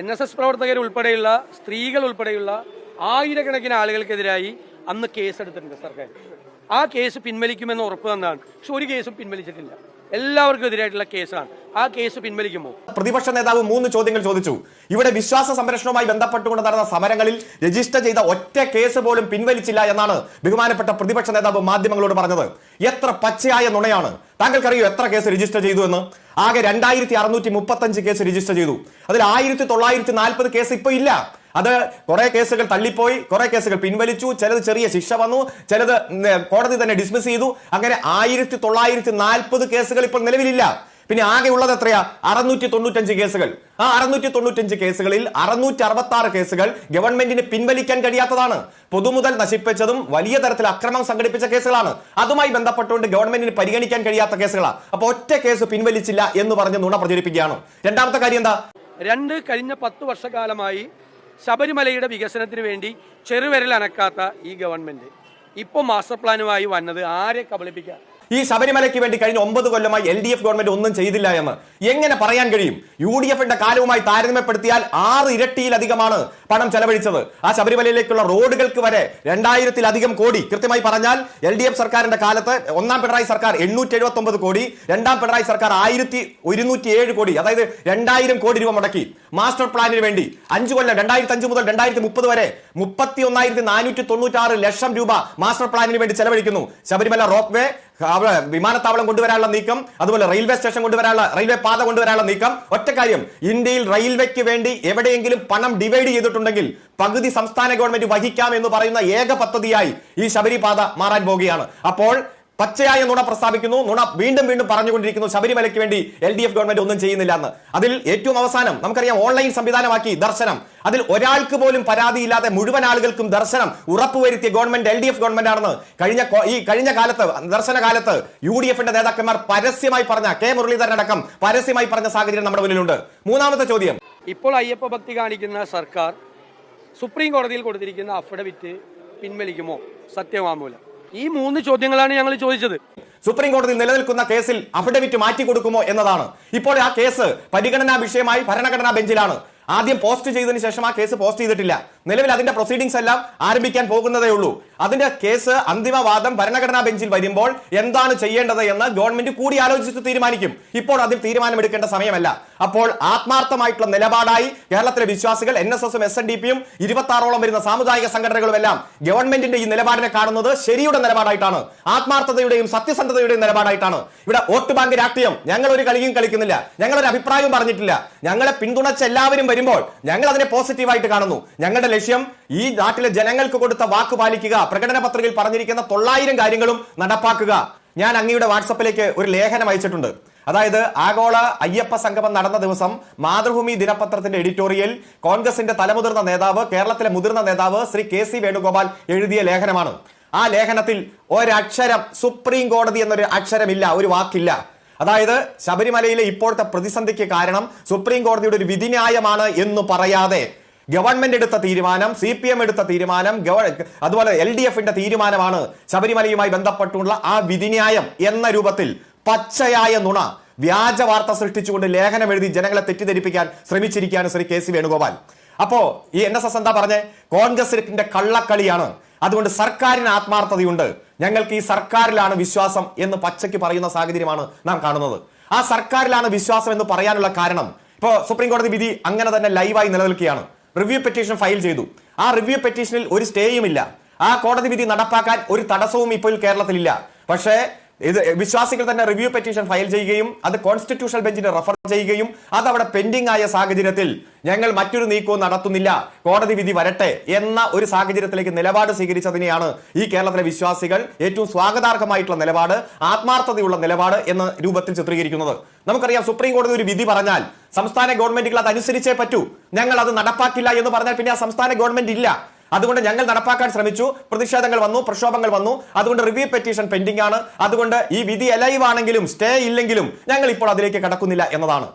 N S S പ്രവർത്തകർ ഉൾപ്പെടെയുള്ള സ്ത്രീകൾ ഉൾപ്പെടെയുള്ള ആയിരക്കണക്കിന് ആളുകൾക്കെതിരായി അന്ന് കേസെടുത്തിട്ടുണ്ട് സർക്കാർ. ആ കേസ് പിൻവലിക്കുമെന്ന് ഉറപ്പ് തന്നാണ്. പക്ഷെ ഒരു കേസും പിൻവലിച്ചിട്ടില്ല. എല്ലാവർക്കും എതിരായിട്ടുള്ള കേസാണ്. ആ കേസ് പിൻവലിക്കുമോ? പ്രതിപക്ഷ നേതാവ് മൂന്ന് ചോദ്യങ്ങൾ ചോദിച്ചു. ഇവിടെ വിശ്വാസ സംരക്ഷണവുമായി ബന്ധപ്പെട്ടുകൊണ്ട് നടന്ന സമരങ്ങളിൽ രജിസ്റ്റർ ചെയ്ത ഒറ്റ കേസ് പോലും പിൻവലിച്ചില്ല എന്നാണ് ബഹുമാനപ്പെട്ട പ്രതിപക്ഷ നേതാവ് മാധ്യമങ്ങളോട് പറഞ്ഞത്. എത്ര പച്ചയായ നുണയാണ്. താങ്കൾക്കറിയോ എത്ര കേസ് രജിസ്റ്റർ ചെയ്തു എന്ന്? ആകെ രണ്ടായിരത്തി അറുന്നൂറ്റി മുപ്പത്തഞ്ച് കേസ് രജിസ്റ്റർ ചെയ്തു. അതിൽ ആയിരത്തി തൊള്ളായിരത്തി നാൽപ്പത് കേസ് ഇപ്പൊ ഇല്ല. അത് കുറെ കേസുകൾ തള്ളിപ്പോയി കുറെ കേസുകൾ പിൻവലിച്ചു. ചിലത് ചെറിയ ശിക്ഷ വന്നു ചിലത് കോടതി തന്നെ ഡിസ്മിസ് ചെയ്തു. അങ്ങനെ ആയിരത്തി തൊള്ളായിരത്തി നാൽപ്പത് കേസുകൾ ഇപ്പോൾ നിലവിലില്ല. പിന്നെ ആകെ ഉള്ളത് എത്രയാ? അറുന്നൂറ്റി തൊണ്ണൂറ്റഞ്ച് കേസുകൾ. ആ അറുന്നൂറ്റി തൊണ്ണൂറ്റഞ്ച് കേസുകളിൽ അറുന്നൂറ്റി അറുപത്തി ആറ് കേസുകൾ ഗവൺമെന്റിന് പിൻവലിക്കാൻ കഴിയാത്തതാണ്. പൊതുമുതൽ നശിപ്പിച്ചതും വലിയ തരത്തിൽ അക്രമം സംഘടിപ്പിച്ച കേസുകളാണ്. അതുമായി ബന്ധപ്പെട്ടുകൊണ്ട് ഗവൺമെന്റിന് പരിഗണിക്കാൻ കഴിയാത്ത കേസുകളാണ് അപ്പൊ ഒറ്റ കേസ് പിൻവലിച്ചില്ല എന്ന് പറഞ്ഞ് നുണ പ്രചരിപ്പിക്കുകയാണ്. രണ്ടാമത്തെ കാര്യം എന്താ? രണ്ട് കഴിഞ്ഞ പത്ത് വർഷക്കാലമായി ശബരിമലയുടെ വികസനത്തിന് വേണ്ടി ചെറുവിരൽ അനക്കാത്ത ഈ ഗവൺമെന്റ് ഇപ്പൊ മാസ്റ്റർ പ്ലാനുമായി വന്നത് ആരെ കബളിപ്പിക്കാൻ ഈ ശബരിമലയ്ക്ക് വേണ്ടി കഴിഞ്ഞ ഒമ്പത് കൊല്ലമായി എൽ ഡി എഫ് ഗവൺമെന്റ് ഒന്നും ചെയ്തില്ല എന്ന് എങ്ങനെ പറയാൻ കഴിയും? യു ഡി എഫിന്റെ കാലവുമായി താരതമ്യപ്പെടുത്തിയാൽ ആറ് ഇരട്ടിയിലധികമാണ് പണം ചെലവഴിച്ചത്. ആ ശബരിമലയിലേക്കുള്ള റോഡുകൾക്ക് വരെ രണ്ടായിരത്തിലധികം കോടി. കൃത്യമായി പറഞ്ഞാൽ എൽ ഡി എഫ് സർക്കാരിന്റെ കാലത്ത് ഒന്നാം പിണറായി സർക്കാർ എണ്ണൂറ്റി എഴുപത്തി ഒമ്പത് കോടി രണ്ടാം പിണറായി സർക്കാർ ആയിരത്തി ഒരുന്നൂറ്റി ഏഴ് കോടി അതായത് രണ്ടായിരം കോടി രൂപ മുടക്കി. മാസ്റ്റർ പ്ലാനിന് വേണ്ടി അഞ്ചു കൊല്ലം രണ്ടായിരത്തി അഞ്ച് മുതൽ രണ്ടായിരത്തി മുപ്പത് വരെ മുപ്പത്തി ഒന്നായിരത്തി നാനൂറ്റി തൊണ്ണൂറ്റാറ് ലക്ഷം രൂപ മാസ്റ്റർ പ്ലാനിന് വേണ്ടി ചെലവഴിക്കുന്നു. ശബരിമല റോപ്പ് വേ വിമാനത്താവളം കൊണ്ടുവരാനുള്ള നീക്കം അതുപോലെ റെയിൽവേ സ്റ്റേഷൻ കൊണ്ടുവരാനുള്ള റെയിൽവേ പാത കൊണ്ടുവരാനുള്ള നീക്കം. ഒറ്റ കാര്യം ഇന്ത്യയിൽ റെയിൽവേക്ക് വേണ്ടി എവിടെയെങ്കിലും പണം ഡിവൈഡ് ചെയ്തിട്ടുണ്ടെങ്കിൽ പകുതി സംസ്ഥാന ഗവൺമെന്റ് വഹിക്കാം എന്ന് പറയുന്ന ഏക പദ്ധതിയായി ഈ ശബരിപാത മാറാൻ പോവുകയാണ്. അപ്പോൾ പച്ചയായ നുണ പ്രസ്താവിക്കുന്നു. നുണ വീണ്ടും വീണ്ടും പറഞ്ഞുകൊണ്ടിരിക്കുന്നു. ശബരിമലയ്ക്ക് വേണ്ടി എൽ ഡി എഫ് ഗവൺമെന്റ് ഒന്നും ചെയ്യുന്നില്ല എന്ന്. അതിൽ ഏറ്റവും അവസാനം നമുക്കറിയാം ഓൺലൈൻ സംവിധാനമാക്കി ദർശനം. അതിൽ ഒരാൾക്ക് പോലും പരാതിയില്ലാതെ മുഴുവൻ ആളുകൾക്കും ദർശനം ഉറപ്പുവരുത്തിയ government L D F government ആണെന്ന് കഴിഞ്ഞ ഈ കഴിഞ്ഞ കാലത്ത് ദർശന കാലത്ത് യു ഡി എഫിന്റെ നേതാക്കന്മാർ പരസ്യമായി പറഞ്ഞ കെ മുരളീധരൻ അടക്കം പരസ്യമായി പറഞ്ഞ സാഹചര്യം നമ്മുടെ മുന്നിലുണ്ട്. മൂന്നാമത്തെ ചോദ്യം. ഇപ്പോൾ അയ്യപ്പ ഭക്തി കാണിക്കുന്ന സർക്കാർ സുപ്രീം കോടതിയിൽ കൊടുത്തിരിക്കുന്ന അഫിഡവിറ്റ് പിൻവലിക്കുമോ? സത്യവാങ്മൂലം. ഈ മൂന്ന് ചോദ്യങ്ങളാണ് ഞങ്ങൾ ചോദിച്ചത്. സുപ്രീം കോടതി നിലനിൽക്കുന്ന കേസിൽ അഫിഡവിറ്റ് മാറ്റി കൊടുക്കുമോ എന്നതാണ്. ഇപ്പോൾ ആ കേസ് പരിഗണനാ വിഷയമായി ഭരണഘടനാ ബെഞ്ചിലാണ്. ആദ്യം പോസ്റ്റ് ചെയ്തതിനു ശേഷം ആ കേസ് പോസ്റ്റ് ചെയ്തിട്ടില്ല. നിലവിൽ അതിന്റെ പ്രൊസീഡിംഗ്സ് എല്ലാം ആരംഭിക്കാൻ പോകുന്നതേ ഉള്ളൂ. അതിന്റെ കേസ് അന്തിമവാദം ഭരണഘടനാ ബെഞ്ചിൽ വരുമ്പോൾ എന്താണ് ചെയ്യേണ്ടത് എന്ന് ഗവൺമെന്റ് കൂടി ആലോചിച്ച് തീരുമാനിക്കും. ഇപ്പോൾ അതിൽ തീരുമാനമെടുക്കേണ്ട സമയമല്ല. അപ്പോൾ ആത്മാർത്ഥമായിട്ടുള്ള നിലപാടായി കേരളത്തിലെ വിശ്വാസികൾ എൻ എസ് എസും എസ് എൻ ഡി പിയും ഇരുപത്തി ആറോളം വരുന്ന സാമുദായിക സംഘടനകളും എല്ലാം ഗവൺമെന്റിന്റെ ഈ നിലപാടിനെ കാണുന്നത് ശരിയുടെ നിലപാടായിട്ടാണ്. ആത്മാർത്ഥതയുടെയും സത്യസന്ധതയുടെയും നിലപാടായിട്ടാണ്. ഇവിടെ വോട്ട് ബാങ്ക് രാഷ്ട്രീയം. ഞങ്ങൾ ഒരു കളിയും കളിക്കുന്നില്ല. ഞങ്ങൾ ഒരു അഭിപ്രായവും പറഞ്ഞിട്ടില്ല. ഞങ്ങളെ പിന്തുണച്ച എല്ലാവരും വരുമ്പോൾ ഞങ്ങൾ അതിനെ പോസിറ്റീവായിട്ട് കാണുന്നു. ഞങ്ങളുടെ ലക്ഷ്യം ഈ നാട്ടിലെ ജനങ്ങൾക്ക് കൊടുത്ത വാക്ക് പാലിക്കുക പ്രകടന പത്രികയിൽ പറഞ്ഞിരിക്കുന്ന തൊള്ളായിരം കാര്യങ്ങളും നടപ്പാക്കുക. ഞാൻ അങ്ങയുടെ വാട്സപ്പിലേക്ക് ഒരു ലേഖനം അയച്ചിട്ടുണ്ട്. അതായത് ആഗോള അയ്യപ്പ സംഗമം നടന്ന ദിവസം മാതൃഭൂമി ദിനപത്രത്തിന്റെ എഡിറ്റോറിയൽ കോൺഗ്രസിന്റെ തലമുതിർന്ന നേതാവ് കേരളത്തിലെ മുതിർന്ന നേതാവ് ശ്രീ കെ സി വേണുഗോപാൽ എഴുതിയ ലേഖനമാണ്. ആ ലേഖനത്തിൽ ഒരക്ഷരം സുപ്രീം കോടതി എന്നൊരു അക്ഷരമില്ല ഒരു വാക്കില്ല. അതായത് ശബരിമലയിലെ ഇപ്പോഴത്തെ പ്രതിസന്ധിക്ക് കാരണം സുപ്രീം കോടതിയുടെ ഒരു വിധിന്യായമാണ് എന്ന് പറയാതെ ഗവൺമെന്റ് എടുത്ത തീരുമാനം സി പി എം എടുത്ത തീരുമാനം അതുപോലെ എൽ ഡി എഫിന്റെ തീരുമാനമാണ് ശബരിമലയുമായി ബന്ധപ്പെട്ടുള്ള ആ വിധിന്യായം എന്ന രൂപത്തിൽ പച്ചയായ നുണ വ്യാജ വാർത്ത സൃഷ്ടിച്ചുകൊണ്ട് ലേഖനം എഴുതി ജനങ്ങളെ തെറ്റിദ്ധരിപ്പിക്കാൻ ശ്രമിച്ചിരിക്കുകയാണ് ശ്രീ കെ സി വേണുഗോപാൽ. അപ്പോ ഈ എൻ എസ് എസ് എന്താ പറഞ്ഞേ? കോൺഗ്രസിന്റെ കള്ളക്കളിയാണ്. അതുകൊണ്ട് സർക്കാരിന് ആത്മാർത്ഥതയുണ്ട്. ഞങ്ങൾക്ക് ഈ സർക്കാരിലാണ് വിശ്വാസം എന്ന് പച്ചയ്ക്ക് പറയുന്ന സാഹചര്യമാണ് നാം കാണുന്നത്. ആ സർക്കാരിലാണ് വിശ്വാസം എന്ന് പറയാനുള്ള കാരണം. ഇപ്പോ സുപ്രീം കോടതി വിധി അങ്ങനെ തന്നെ ലൈവായി നിലനിൽക്കുകയാണ്. റിവ്യൂ പെറ്റീഷൻ ഫയൽ ചെയ്തു. ആ റിവ്യൂ പെറ്റീഷനിൽ ഒരു സ്റ്റേയും ഇല്ല ആ കോടതി വിധി നടപ്പാക്കാൻ ഒരു തടസ്സവും ഇപ്പോൾ കേരളത്തിലില്ല. പക്ഷേ ഇത് വിശ്വാസികൾ തന്നെ റിവ്യൂ പെറ്റീഷൻ ഫയൽ ചെയ്യുകയും അത് കോൺസ്റ്റിറ്റ്യൂഷണൽ ബെഞ്ചിന് റെഫർ ചെയ്യുകയും അത് അവിടെ പെൻഡിംഗ് ആയ സാഹചര്യത്തിൽ ഞങ്ങൾ മറ്റൊരു നീക്കവും നടത്തുന്നില്ല. കോടതി വിധി വരട്ടെ എന്ന ഒരു സാഹചര്യത്തിലേക്ക് നിലപാട് സ്വീകരിച്ചതിനെയാണ് ഈ കേരളത്തിലെ വിശ്വാസികൾ ഏറ്റവും സ്വാഗതാർഹമായിട്ടുള്ള നിലപാട് ആത്മാർത്ഥതയുള്ള നിലപാട് എന്ന രൂപത്തിൽ ചിത്രീകരിക്കുന്നത്. നമുക്കറിയാം സുപ്രീം കോടതി ഒരു വിധി പറഞ്ഞാൽ സംസ്ഥാന ഗവൺമെന്റുകൾ അത് അനുസരിച്ചേ പറ്റൂ. ഞങ്ങൾ അത് നടപ്പാക്കില്ല എന്ന് പറഞ്ഞാൽ പിന്നെ ആ സംസ്ഥാന ഗവൺമെന്റ് ഇല്ല. അതുകൊണ്ട് ഞങ്ങൾ നടപ്പാക്കാൻ ശ്രമിച്ചു. പ്രതിഷേധങ്ങൾ വന്നു പ്രക്ഷോഭങ്ങൾ വന്നു. അതുകൊണ്ട് റിവ്യൂ പെറ്റീഷൻ പെൻഡിംഗ് ആണ്. അതുകൊണ്ട് ഈ വിധി എലൈവ് ആണെങ്കിലും സ്റ്റേ ഇല്ലെങ്കിലും ഞങ്ങൾ ഇപ്പോൾ അതിലേക്ക് കടക്കുന്നില്ല എന്നതാണ്.